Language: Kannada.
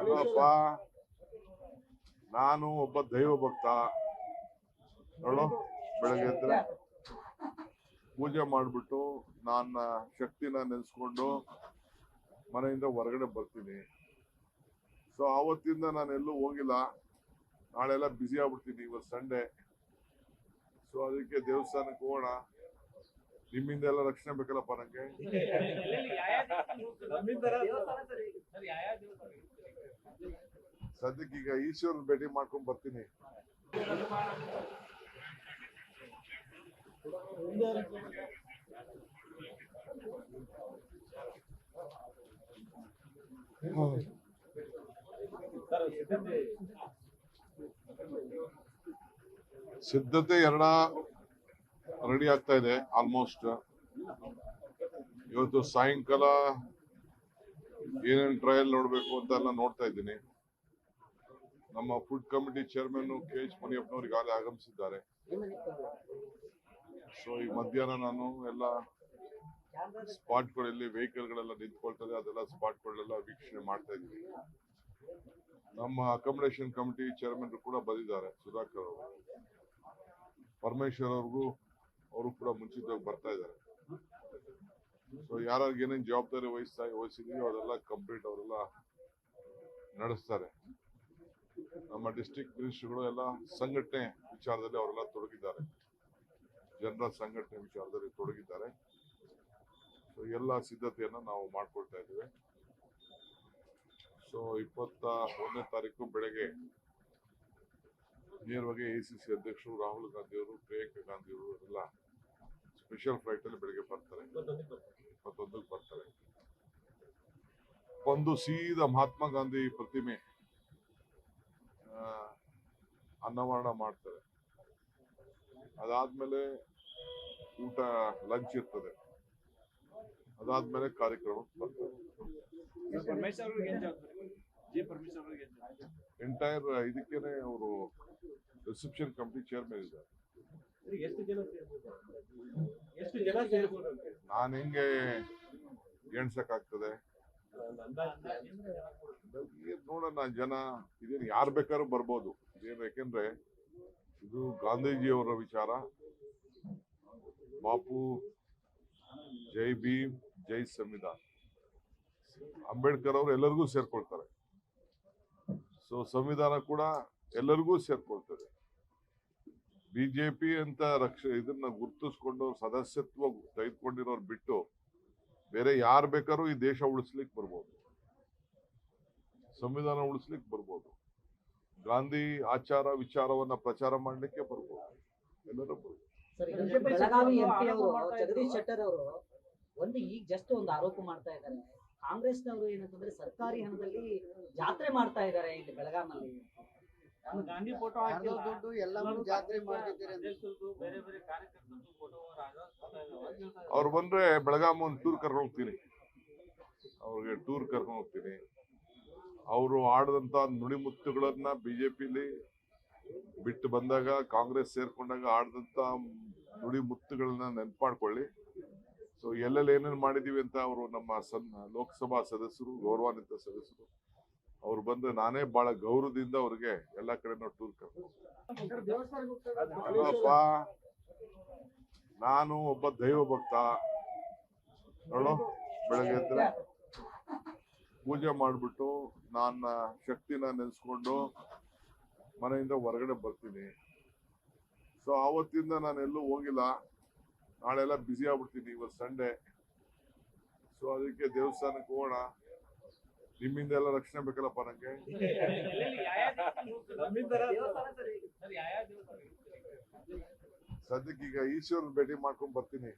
ಅಲ್ಲಪ್ಪ ನಾನು ಒಬ್ಬ ದೈವ ಭಕ್ತ ನೋಡು ಬೆಳಗ್ಗೆ ಎದ್ರೆ ಪೂಜೆ ಮಾಡಿಬಿಟ್ಟು ನನ್ನ ಶಕ್ತಿನ ನೆನೆಸ್ಕೊಂಡು ಮನೆಯಿಂದ ಹೊರಗಡೆ ಬರ್ತೀನಿ. ಸೊ ಆವತ್ತಿಂದ ನಾನು ಎಲ್ಲೂ ಹೋಗಿಲ್ಲ. ನಾಳೆಲ್ಲ ಬ್ಯುಸಿ ಆಗ್ಬಿಡ್ತೀನಿ ಇವತ್ತು ಸಂಡೇ ಸೊ ಅದಕ್ಕೆ ದೇವಸ್ಥಾನಕ್ಕೆ ಹೋಗೋಣ. ನಿಮ್ಮಿಂದ ಎಲ್ಲ ರಕ್ಷಣೆ ಬೇಕಲ್ಲಪ್ಪ ನಂಗೆ? ಸದ್ಯಕ್ಕೆ ಈಗ ಈಶ್ವರನ್ ಭೇಟಿ ಮಾಡ್ಕೊಂಡು ಬರ್ತೀನಿ. ಸಿದ್ಧತೆ ಎರಡ ರೆಡಿ ಆಗ್ತಾ ಇದೆ ಆಲ್ಮೋಸ್ಟ್ ಇವತ್ತು ಸಾಯಂಕಾಲ ಏನೇನು ಟ್ರಯಲ್ ನೋಡಬೇಕು ಅಂತ ಎಲ್ಲ ನೋಡ್ತಾ ಇದ್ದೀನಿ. ನಮ್ಮ food committee chairman K H ಮುನಿಯಪ್ಪನವ್ರಿಗೆ ಈಗಾಗಲೇ ಆಗಮಿಸಿದ್ದಾರೆ. ಸೊ ಈ ಮಧ್ಯಾಹ್ನ ನಾನು ಎಲ್ಲ ಸ್ಪಾಟ್ಗಳಲ್ಲಿ ವೆಹಿಕಲ್ಗಳೆಲ್ಲ ನಿಂತ್ಕೊಳ್ತದೆ, ಅದೆಲ್ಲ ಸ್ಪಾಟ್ಗಳೆಲ್ಲ ವೀಕ್ಷಣೆ ಮಾಡ್ತಾ ಇದ್ದೀನಿ. ನಮ್ಮ ಅಕಾಮಿಡೇಷನ್ ಕಮಿಟಿ ಚೇರ್ಮನ್ ಕೂಡ ಬಂದಿದ್ದಾರೆ, ಸುಧಾಕರ್ ಅವರು. ಪರಮೇಶ್ವರ್ ಅವ್ರಿಗೂ ಅವರು ಕೂಡ ಮುಂಚಿತವಾಗಿ ಬರ್ತಾ ಇದ್ದಾರೆ. ಸೊ ಯಾರ್ಯಾರಿಗೆ ಏನೇನು ಜವಾಬ್ದಾರಿ ವಹಿಸ್ತಾ ವಹಿಸಿದೀವಿ ಅವರೆಲ್ಲ ಕಂಪ್ಲೀಟ್ ಅವರೆಲ್ಲ ನಡೆಸ್ತಾರೆ. ನಮ್ಮ ಡಿಸ್ಟಿಕ್ ಮಿನಿಸ್ಟರ್ಗಳು ಎಲ್ಲ ಸಂಘಟನೆ ವಿಚಾರದಲ್ಲಿ ಅವರೆಲ್ಲ ತೊಡಗಿದ್ದಾರೆ. ಜನರ ಸಂಘಟನೆ ವಿಚಾರದಲ್ಲಿ ತೊಡಗಿದ್ದಾರೆ. ಸೊ ಎಲ್ಲ ಸಿದ್ಧತೆಯನ್ನ ನಾವು ಮಾಡ್ಕೊಳ್ತಾ ಇದ್ದೇವೆ. ಸೊ ಇಪ್ಪತ್ತ ಒಂದನೇ ತಾರೀಕು ಬೆಳಗ್ಗೆ ನೇರವಾಗಿ ಎ ಸಿ ಸಿ ಅಧ್ಯಕ್ಷರು ರಾಹುಲ್ ಗಾಂಧಿ ಅವರು ಪ್ರಿಯಾಂಕಾ ಗಾಂಧಿ ಅವರು ಎಲ್ಲ ಸ್ಪೆಷಲ್ ಫ್ಲೈಟ್ ಅಲ್ಲಿ ಬೆಳಗ್ಗೆ ಬರ್ತಾರೆ. ಇಪ್ಪತ್ತೊಂದಕ್ಕೆ ಬರ್ತಾರೆ. ಒಂದು ಸೀದಾ ಮಹಾತ್ಮ ಗಾಂಧಿ ಪ್ರತಿಮೆ ಅನ್ನವರಣ ಮಾಡ್ತಾರೆ. ಅದಾದ್ಮೇಲೆ ಊಟ ಲಂಚ್ ಇರ್ತದೆ. ಅದಾದ್ಮೇಲೆ ಕಾರ್ಯಕ್ರಮ ಎಂಟೈರ್ ಇದಕ್ಕೇನೆ ಅವರು ರಿಸೆಪ್ಷನ್ ಕಮಿಟಿ ಚೇರ್ಮನ್ ಇದ್ದಾರೆ. ಎಷ್ಟು ಜನ ಸೇರ್ಬೋದು? ಎಷ್ಟು ಜನ ಸೇರ್ಬೋದು ನಾನು ಹೆಂಗೆ ಎಣ್ಸಕ್ಕಾಗ್ತದೆ ನೋಡೋಣ ಜನ ಇದೇನು ಯಾರು ಬೇಕಾದ್ರೂ ಬರ್ಬೋದು. ಇದೇನು ಯಾಕೆಂದ್ರೆ ಇದು ಗಾಂಧೀಜಿಯವರ ವಿಚಾರ. ಬಾಪು ಜೈ ಭೀಮ್ ಜೈ ಸಂವಿಧಾನ. ಅಂಬೇಡ್ಕರ್ ಅವರು ಎಲ್ಲರಿಗೂ ಸೇರ್ಕೊಳ್ತಾರೆ. ಸೊ ಸಂವಿಧಾನ ಕೂಡ ಎಲ್ಲರಿಗೂ ಸೇರ್ಕೊಳ್ತದೆ ಬಿಜೆಪಿ ಅಂತ ರಕ್ಷ ಇದನ್ನ ಗುರುತಿಸ್ಕೊಂಡು ಸದಸ್ಯತ್ವ ತೆಗೆದುಕೊಂಡಿರೋರು ಬಿಟ್ಟು ಬೇರೆ ಯಾರು ಬೇಕಾದ್ರೂ ಈ ದೇಶ ಉಳಿಸ್ಲಿಕ್ಕೆ ಬರ್ಬೋದು. ಸಂವಿಧಾನ ಉಳಿಸ್ಲಿಕ್ಕೆ ಬರ್ಬೋದು. ಗಾಂಧಿ ಆಚಾರ ವಿಚಾರವನ್ನ ಪ್ರಚಾರ ಮಾಡ್ಲಿಕ್ಕೆ ಬರ್ಬೋದು. ಎಲ್ಲರೂ ಬರ್ಬೋದು. ಸರ್ ಈಗ ಬೆಳಗಾವಿ ಎಂಪಿ ಅವರು ಜಗದೀಶ್ ಶೆಟ್ಟರ್ ಅವರು ಒಂದು ಈಗ ಜಸ್ಟ್ ಒಂದು ಆರೋಪ ಮಾಡ್ತಾ ಇದ್ದಾರೆ. ಕಾಂಗ್ರೆಸ್ನವರು ಏನಂತಂದ್ರೆ ಸರ್ಕಾರಿ ಹಣದಲ್ಲಿ ಜಾತ್ರೆ ಮಾಡ್ತಾ ಇದ್ದಾರೆ ಇಲ್ಲಿ ಬೆಳಗಾಮಲ್ಲಿ ನಾನು ಗಾಂಧಿ ಫೋಟೋ ಹಾಕಿಲ್ಲ. ದುಡ್ಡು ಜಾತ್ರೆ ಮಾಡ್ತಿದ್ದೀರಿ ಅಂತ. ಬೇರೆ ಬೇರೆ ಕಾರ್ಯಕರ್ತರದ್ದು ಫೋಟೋ ಅವ್ರು ಬಂದ್ರೆ ಬೆಳಗಾಮ್ ಒಂದು ಟೂರ್ ಕರ್ಕೊಂಡು ಹೋಗ್ತೀನಿ. ಅವ್ರಿಗೆ ಟೂರ್ ಕರ್ಕೊಂಡು ಹೋಗ್ತೀನಿ. ಅವರು ಆಡದಂತ ನುಡಿಮುತ್ತುಗಳನ್ನ ಬಿಜೆಪಿಲಿ ಬಿಟ್ಟು ಬಂದಾಗ ಕಾಂಗ್ರೆಸ್ ಸೇರ್ಕೊಂಡಾಗ ಆಡದಂತ ನುಡಿಮುತ್ತುಗಳನ್ನ ನೆನ್ಪು ಮಾಡ್ಕೊಳ್ಳಿ ಸೊ ಎಲ್ಲೆಲ್ಲಿ ಏನೇನು ಮಾಡಿದೀವಿ ಅಂತ ಅವರು ನಮ್ಮ ಸನ್ ಲೋಕಸಭಾ ಸದಸ್ಯರು ಗೌರವಾನ್ವಿತ ಸದಸ್ಯರು ಅವ್ರು ಬಂದು ನಾನೇ ಬಹಳ ಗೌರವದಿಂದ ಅವ್ರಿಗೆ ಎಲ್ಲಾ ಕಡೆ ಟೂರ್ ಕರ್ಕೊಂಡು ಅಲ್ಲಪ್ಪ, ನಾನು ಒಬ್ಬ ದೈವ ಭಕ್ತ ನೋಡೋ, ಬೆಳಗ್ಗೆ ಎದ್ರೆ ಪೂಜೆ ಮಾಡ್ಬಿಟ್ಟು ನನ್ನ ಶಕ್ತಿನ ನೆನೆಸ್ಕೊಂಡು ಮನೆಯಿಂದ ಹೊರಗಡೆ ಬರ್ತೀನಿ. ಸೊ ಆವತ್ತಿಂದ ನಾನು ಎಲ್ಲೂ ಹೋಗಿಲ್ಲ. ನಾಳೆಲ್ಲ ಬ್ಯುಸಿ ಆಗ್ಬಿಡ್ತೀನಿ ಇವತ್ತು ಸಂಡೇ ಸೊ ಅದಕ್ಕೆ ದೇವಸ್ಥಾನಕ್ಕೆ ಹೋಗೋಣ. ನಿಮ್ಮಿಂದ ಎಲ್ಲ ರಕ್ಷಣೆ ಬೇಕಲ್ಲಪ್ಪ ನಂಗೆ? ಸದ್ಯಕ್ಕೀಗ ಈಗ ಈಶ್ವರನ್ ಭೇಟಿ ಮಾಡ್ಕೊಂಡ್ ಬರ್ತೀನಿ.